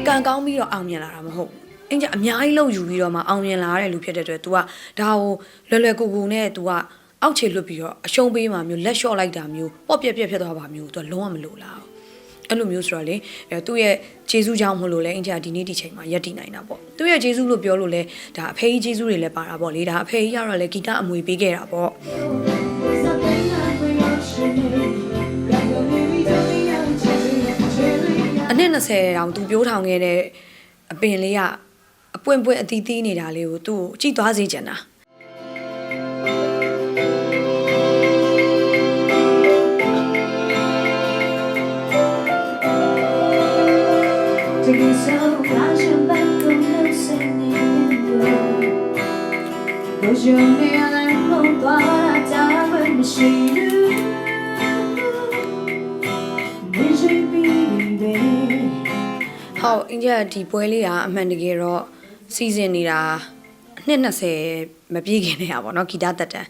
ကံကောင်းပြီးတော့အောင်မြင်လာတာမဟုတ်ဘူးအင်းကြအများကြီးလောက်ယူပြီးတော့မှအောင်မြင်လာတဲ့လူဖြစ်တဲ့အတွက် तू ကဒါကိုလွယ်လွယ်ကူကူနဲ့ तू ကအောက်ခြေလွတ်ပြီးတော့အရှုံးပေးမှမျိုးလက်လျှော့လိုက်တာမျိုးပေါ့ပြက်ပြက်ဖြစ်သွားပါမျိုး तू ကလုံးဝမလိုလားဘူးအဲ့လိုမျိုးဆိုတော့လေအဲသူ့ရဲ့ဂျေစုကြောင့်မလို့လဲအင်ဂျာဒီနေ့ဒီချိန်မှာရက်တည်နိုင်တာပေါ့သူ့ရဲ့ဂျေစုလို့ပြောလို့လဲဒါအဖေကြီးဂျေစုတွေလည်းပါတာပေါ့လေဒါအဖေကြီးကတော့လေဂီတအမွေပေးခဲ့တာပေါ့ အနှစ်20တောင်သူပြိုးထောင်ခဲ့တဲ့အပင်လေးကအပွင့်ပွင့်အတီးတီးနေတာလေးကိုသူ့ကိုကြည့်သွားစေချင်တာ 这个时候发现半空流星你 ဟုတ်အင်ဂျာဒီပွဲလေးကအမှန်တကယ်တော့စီစဉ်နေတာအနှစ်20မပြည့်ခင်တည်းอ่ะဗောနော်ဂီတတက်တန်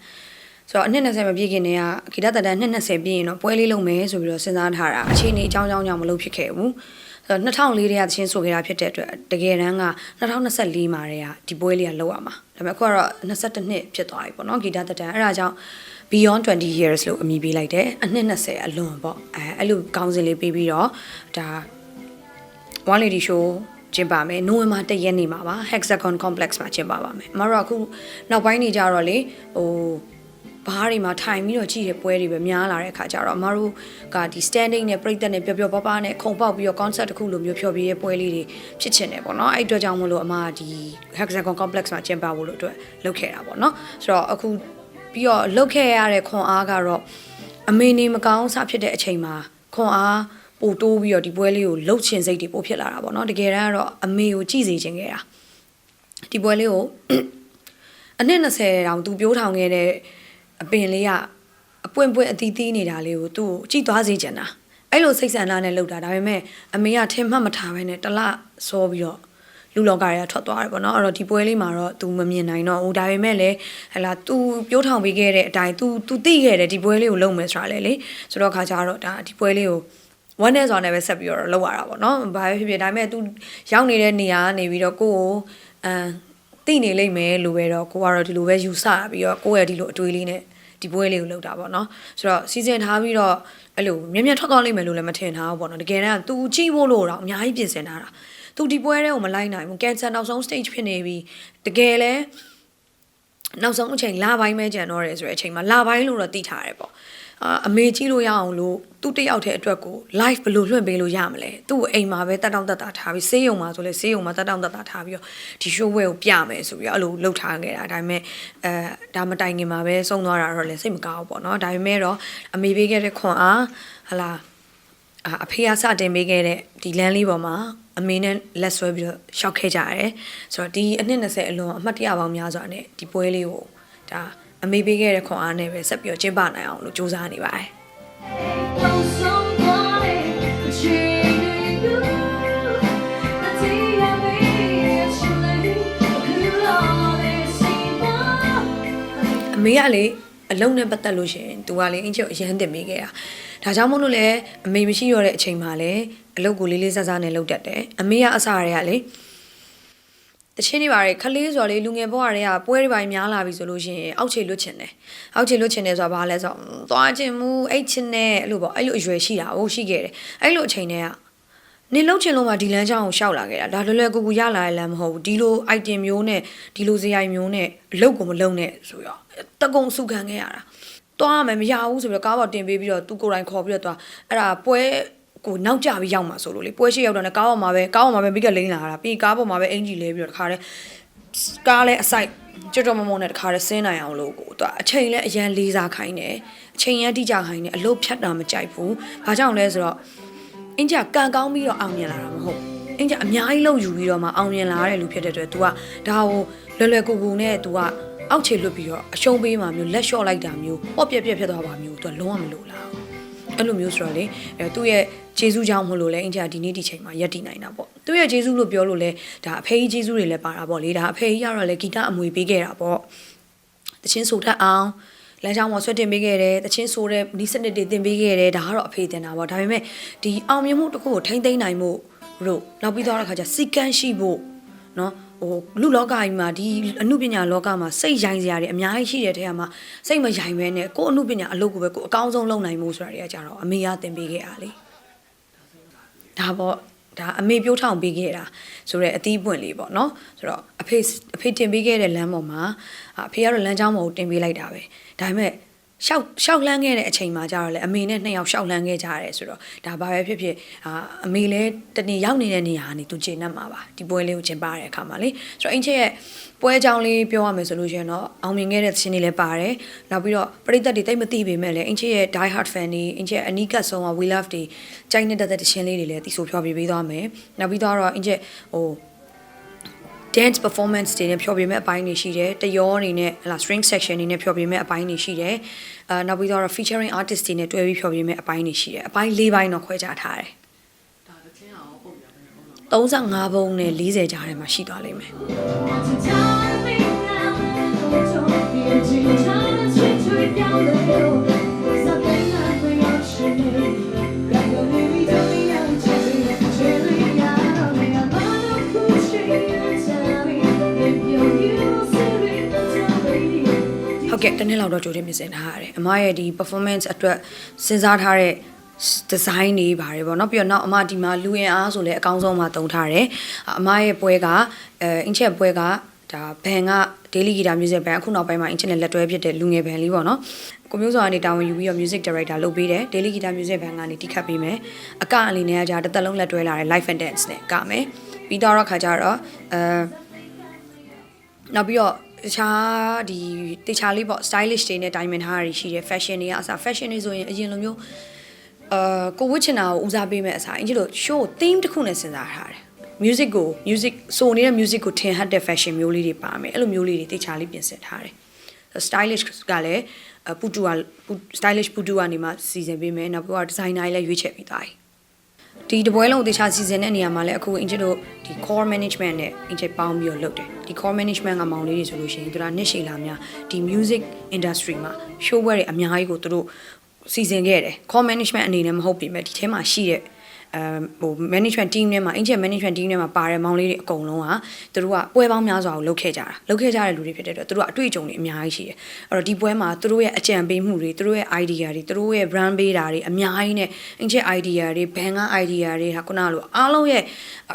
ဆိုတော့အနှစ်20မပြည့်ခင်တည်းကဂီတတက်တန်နှစ်20ပြည့်ရင်တော့ပွဲလေးလုပ်မယ်ဆိုပြီးတော့စဉ်းစားထားတာအချိန်ကြီးအကြောင်းကြောင်းကြောင့်မလုပ်ဖြစ်ခဲ့ဘူးဆိုတော့2004တည်းကသချင်းဆိုခဲ့တာဖြစ်တဲ့အတွက်တကယ်တမ်းက2024မှာတည်းကဒီပွဲလေးကလုပ်ရမှာဒါပေမဲ့အခုကတော့22နှစ်ဖြစ်သွားပြီပေါ့နော်ဂီတတက်တန်အဲ့ဒါကြောင့် beyond 20 years လို့အမည်ပေးလိုက်တယ်အနှစ်20အလွန်ပေါ့အဲအဲ့လိုကောင်းစင်လေးပေးပြီးတော့ဒါ one lady show ကျင်းပမယ်နိုဝင်ဘာ1ရက်နေ့မှာပါ hexagon complex မှာကျင်းပပါမယ်အမတို့ကအခုနောက်ပိုင်းနေကြတော့လေဟိုဘားတွေမှာထိုင်ပြီးတော့ကြည့်ရပွဲတွေပဲများလာတဲ့အခါကျတော့အမတို့ကဒီ standing နဲ့ပြိသက်နဲ့ပျော်ပျော်ပါးပါးနဲ့ခုံပေါက်ပြီးတော့ concert တစ်ခုလိုမျိုးဖျော်ဖြေရပွဲလေးတွေဖြစ်ချင်တယ်ပေါ့နော်အဲ့အတွက်ကြောင့်မလို့အမကဒီ hexagon complex မှာကျင်းပဖို့လို့အတွက်လုပ်ခဲ့တာပေါ့နော်ဆိုတော့အခုပြီးတော့လုပ်ခဲ့ရတဲ့ခွန်အားကတော့အမေနေမကောင်းစဖြစ်တဲ့အချိန်မှာခွန်အား ပိုတိုးပြီးတော့ဒီပွဲလေးကိုလှုပ်ချင်စိတ်တွေပိုဖြစ်လာတာပေါ့နော်တကယ်တမ်းကတော့အမေကိုကြည်စေချင်ခဲ့တာဒီပွဲလေးကိုအနည်း20တောင်သူပြိုးထောင်ခဲ့တဲ့အပင်လေးကအပွင့်ပွင့်အတီးတီးနေတာလေးကိုသူ့ကိုကြည်သွားစေချင်တာအဲ့လိုစိတ်ဆန္ဒနဲ့လှုပ်တာဒါပေမဲ့အမေကထင်မှတ်မထားဘဲနဲ့တလစောပြီးတော့လူလောကတွေကထွက်သွားတယ်ပေါ့နော်အဲ့တော့ဒီပွဲလေးမှာတော့သူမမြင်နိုင်တော့ဘူးဒါပေမဲ့လည်းဟလာသူပြိုးထောင်ပေးခဲ့တဲ့အတိုင်းသူသူသိခဲ့တယ်ဒီပွဲလေးကိုလုပ်မယ်ဆိုတာလေလေဆိုတော့ခါကြတော့ဒါဒီပွဲလေးကို ဝမ်းနဲ့စွာနဲ့ပဲဆက်ပြီးတော့လုပ်ရတာပေါ့နော်ဘာပဲဖြစ်ဖြစ်ဒါပေမဲ့ तू ရောက်နေတဲ့နေရာကနေပြီးတော့ကိုယ့်ကိုအမ်သိနေလိမ့်မယ်လို့ပဲတော့ကိုကတော့ဒီလိုပဲယူဆပြီးတော့ကိုယ့်ရဲ့ဒီလိုအတွေးလေးနဲ့ဒီပွဲလေးကိုလုပ်တာပေါ့နော်ဆိုတော့စီစဉ်ထားပြီးတော့အဲ့လိုမြင်မြင်ထွက်သွားလိမ့်မယ်လို့လည်းမထင်ထားဘူးပေါ့နော်တကယ်တမ်း तू ကြည့်ဖို့လို့တော့အများကြီးပြင်ဆင်ထားတာ तू ဒီပွဲတဲ့ကိုမလိုက်နိုင်ဘူး cancer နောက်ဆုံး stage ဖြစ်နေပြီတကယ်လဲနောက်ဆုံးအချိန်လပိုင်းပဲကြံတော့တယ်ဆိုတဲ့အချိန်မှာလပိုင်းလို့တော့သိထားတယ်ပေါ့ အာအမေကြီးလို့ရအောင်လို့သူ့တယောက်တည်းအတွက်ကို live ဘယ်လိုလွှင့်ပေးလို့ရမလဲသူ့ကိုအိမ်မှာပဲတက်တောင့်တက်တာထားပြီးဆေးရုံမှာဆိုလဲဆေးရုံမှာတက်တောင့်တက်တာထားပြီးတော့ဒီ show ဝဲကိုပြမယ်ဆိုပြီးတော့အဲ့လိုလှုပ်ထားခဲ့တာဒါပေမဲ့အဲဒါမတိုင်ခင်မှာပဲဆုံးသွားတာတော့လည်းစိတ်မကောင်းဘူးပေါ့နော်ဒါပေမဲ့တော့အမေပေးခဲ့တဲ့ခွန်အားဟလာအာအဖေကစတင်ပေးခဲ့တဲ့ဒီလမ်းလေးပေါ်မှာအမေနဲ့လက်ဆွဲပြီးတော့ရှောက်ခဲ့ကြရတယ်ဆိုတော့ဒီအနှစ်20အလွန်အမှတ်တရပေါင်းများစွာနဲ့ဒီပွဲလေးကိုဒါ အမေပေးခဲ့တဲ့ခွန်အားနဲ့ပဲဆက်ပြီးတော့ကျင်းပနိုင်အောင်လို့စူးစမ်းနေပါတယ်အမေကလေအလုံးနဲ့ပတ်သက်လို့ရှင်သူကလေအင်ချုပ်အရန်တင်ပေးခဲ့တာဒါကြောင့်မို့လို့လေအမေမရှိတော့တဲ့အချိန်မှာလေအလုပ်ကိုလေးလေးစားစားနဲ့လုပ်တတ်တယ်အမေကအစားရရလေ တချင်းတွေပါလေခလေးဆိုတော့လေလူငယ်ဘဝတွေကပွဲတွေပိုင်းများလာပြီဆိုလို့ရှိရင်အောက်ခြေလွတ်ချင်တယ်အောက်ခြေလွတ်ချင်တယ်ဆိုတာဘာလဲဆိုတော့သွားချင်မှုအိတ်ချင်တယ်အဲ့လိုပေါ့အဲ့လိုအရွယ်ရှိတာဟုတ်ရှိခဲ့တယ်အဲ့လိုအချိန်တွေကနေလုံးချင်လုံးမှာဒီလမ်းကြောင်းကိုရှောက်လာခဲ့တာဒါလွယ်လွယ်ကူကူရလာတဲ့လမ်းမဟုတ်ဘူးဒီလို item မျိုးနဲ့ဒီလိုဇယိုင်မျိုးနဲ့အလုပ်ကိုမလုပ်နဲ့ဆိုရောတကုံစုခံခဲ့ရတာသွားမယ်မရဘူးဆိုပြီးတော့ကားပေါ်တင်ပေးပြီးတော့သူကိုယ်တိုင်ခေါ်ပြီးတော့သွားအဲ့ဒါပွဲ ကိုနောက်ကျပြီးရောက်မှာဆိုလို့လေပွဲရှိရောက်တော့လည်းကားပေါ်မှာပဲကားပေါ်မှာပဲမိကလိမ့်လာတာပြီးကားပေါ်မှာပဲအင်ဂျီလဲပြီးတော့တခါတည်းကားလဲအဆိုင်ကြော်ကြော်မမုံနဲ့တခါတည်းဆင်းနိုင်အောင်လို့ကိုသူအချိန်လဲအရန်လေးစားခိုင်းတယ်အချိန်ရန်တိကြခိုင်းတယ်အလုပ်ဖြတ်တာမကြိုက်ဘူးဘာကြောင့်လဲဆိုတော့ အင်ကြကံကောင်းပြီးတော့အောင်မြင်လာတာမဟုတ်ဘူးအင်ကြအများကြီးလောက်ယူပြီးတော့မှအောင်မြင်လာတဲ့လူဖြစ်တဲ့အတွက် तू ကဒါကိုလွယ်လွယ်ကူကူနဲ့ तू ကအောက်ခြေလွတ်ပြီးတော့အရှုံးပေးမှမျိုးလက်လျှော့လိုက်တာမျိုးပေါ့ပြက်ပြက်ဖြစ်သွားပါမျိုး तू ကလုံးဝမလိုလား အဲ့လိုမျိုးဆိုတော့လေအဲသူ့ရဲ့ဂျေစုကြောင့်မလို့လဲအင်ကြဒီနေ့ဒီချိန်မှာရက်တည်နိုင်တာပေါ့သူ့ရဲ့ဂျေစုလို့ပြောလို့လဲဒါအဖေကြီးဂျေစုတွေလည်းပါတာပေါ့လေဒါအဖေကြီးကတော့လေဂီတအမွေပေးခဲ့တာပေါ့တချင်းဆိုတတ်အောင်လမ်းကြောင်းပေါ်ဆွတ်တင်ပေးခဲ့တယ်တချင်းဆိုတဲ့နီးစနစ်တွေတင်ပေးခဲ့တယ်ဒါကတော့အဖေတင်တာပေါ့ဒါပေမဲ့ဒီအောင်မြင်မှုတစ်ခုကိုထိမ့်သိမ်းနိုင်မှုတို့နောက်ပြီးတော့တဲ့ခါကျစီကန်းရှိဖို့နော် ဟိုလူလောကကြီးမှာဒီအမှုပညာလောကမှာစိတ်ရိုင်းစရာတွေအများကြီးရှိတဲ့ထဲမှာစိတ်မရိုင်းပဲနဲ့ကိုယ်အမှုပညာအလုပ်ကိုပဲကိုယ်အကောင်းဆုံးလုပ်နိုင်မှုဆိုတာတွေကကြတော့အမေကသင်ပေးခဲ့ရလေဒါပေါ့ဒါအမေပြိုးထောင်ပေးခဲ့တာဆိုတော့အသီးပွင့်လေးပေါ့နော်ဆိုတော့အဖေအဖေတင်ပေးခဲ့တဲ့လမ်းပေါ်မှာအဖေကတော့လမ်းကြောင်းပေါ်ကိုတင်ပေးလိုက်တာပဲဒါပေမဲ့ ရှောက်ရှောက်လန်းခဲ့တဲ့အချိန်မှာကျတော့လေအမေနဲ့နှစ်ယောက်ရှောက်လန်းခဲ့ကြရတယ်ဆိုတော့ဒါဘာပဲဖြစ်ဖြစ်အာအမေလည်းတနေ့ရောက်နေတဲ့နေရာကနေသူကျေနပ်မှာပါဒီပွဲလေးကိုကျင်းပတဲ့အခါမှာလေဆိုတော့အင်ချစ်ရဲ့ပွဲကြောင်းလေးပြောရမယ်ဆိုလို့ရှိရင်တော့အောင်မြင်ခဲ့တဲ့သင်းတွေလည်းပါတယ်နောက်ပြီးတော့ပရိသတ်တွေတိတ်မသိပေမဲ့လည်းအင်ချစ်ရဲ့ die hard fan တွေအင်ချစ်ရဲ့အနီးကပ်ဆုံးက we love တွေကြိုက်နေတဲ့တဲ့ရှင်လေးတွေလည်းတီဆိုဖျော်ပြပေးသွားမယ်နောက်ပြီးတော့အင်ချစ်ဟို dance performance တွေနဲ့ဖျော်ပြမဲ့အပိုင်းတွေရှိတယ်တယောအနေနဲ့ဟလာ string section တွေနဲ့ဖျော်ပြမဲ့အပိုင်းတွေရှိတယ်အာနောက်ပြီးတော့ featuring artist တွေနဲ့တွဲပြီးဖျော်ပြမဲ့အပိုင်းတွေရှိတယ်အပိုင်း၄ပိုင်းတော့ခွဲခြားထားတယ်ဒါတချင်းအောင်ပုံပြ35ပုံနဲ့40ကြားထဲမှာရှိသွားလိမ့်မယ် ကဲ့တစ်နှစ်လောက်တော့ကြိုတင်ပြင်ဆင်ထားရတယ်အမရဲ့ဒီ performance အတွက်စဉ်းစားထားတဲ့ design တွေပါတယ်ပေါ့နော်ပြီးတော့နောက်အမဒီမှာလူရင်အားဆိုလဲအကောင်းဆုံးမှတုံထားတယ်အမရဲ့ပွဲကအဲအင်ချက်ပွဲကဒါဘန်က daily guitar music band အခုနောက်ပိုင်းမှာ internet လက်တွဲဖြစ်တဲ့လူငယ်ဘန်လေးပေါ့နော်ကိုမျိုးစောကနေတာဝန်ယူပြီးတော့ music director လုပ်ပေးတယ် daily guitar music band ကနေတိခတ်ပေးမယ်အကအနေနဲ့ကကြာတစ်သက်လုံးလက်တွဲလာတဲ့ live and dance နဲ့ကမယ်ပြီးတော့ခါကြတော့အဲနောက်ပြီးတော့ တခြားဒီတခြားလေးပေါ့ stylish တွေနဲ့တိုင်ပင်ထားတာရှိတယ် fashion တွေကအစား fashion တွေဆိုရင်အရင်လိုမျိုးအာကိုဝစ်ချင်တာကိုဦးစားပေးမဲ့အစားအင်ကြီးလို့ show theme တစ်ခုနဲ့စဉ်းစားထားတယ် music ကို music ဆိုနေတဲ့ music ကိုထင်ဟပ်တဲ့ fashion မျိုးလေးတွေပါမယ်အဲ့လိုမျိုးလေးတွေတခြားလေးပြင်ဆင်ထားတယ် stylish ကလည်းပူတူက stylish ပူတူကနေမှစီစဉ်ပေးမယ်နောက်ပြီးတော့ designer တွေလည်းရွေးချယ်ပြီးသားတယ် ဒီတပွဲလုံးတခြားစီစဉ်တဲ့နေရာမှာလည်းအခုအင်ဂျင်တို့ဒီ core management နဲ့အင်ဂျင်ပေါင်းပြီးတော့လုပ်တယ်ဒီ core management ကမောင်လေးတွေဆိုလို့ရှိရင်သူကနှစ်ရှည်လာများဒီ music industry မှာ show ပွဲတွေအများကြီးကိုသူတို့စီစဉ်ခဲ့တယ် core management အနေနဲ့မဟုတ်ပေမဲ့ဒီထဲမှာရှိတဲ့ အဲဟို management team ထဲမှာအင်ဂျင် management team ထဲမှာပါတဲ့မောင်လေးတွေအကုန်လုံးကသူတို့ကပွဲပေါင်းများစွာကိုလုပ်ခဲ့ကြတာလုပ်ခဲ့ကြတဲ့လူတွေဖြစ်တဲ့အတွက်သူတို့ကအတွေ့အကြုံတွေအများကြီးရှိတယ်အဲ့တော့ဒီပွဲမှာသူတို့ရဲ့အကြံပေးမှုတွေသူတို့ရဲ့ idea တွေသူတို့ရဲ့ brand ပေးတာတွေအများကြီးနဲ့အင်ဂျင် idea တွေဘန်က idea တွေဟာခုနလိုအားလုံးရဲ့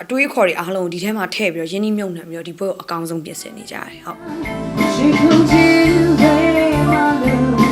အတွေးခေါ်တွေအားလုံးဒီထဲမှာထည့်ပြီးတော့ရင်းနှီးမြုပ်နှံပြီးတော့ဒီပွဲကိုအကောင်းဆုံးပြင်ဆင်နေကြတယ်ဟုတ် She comes in, baby, my love.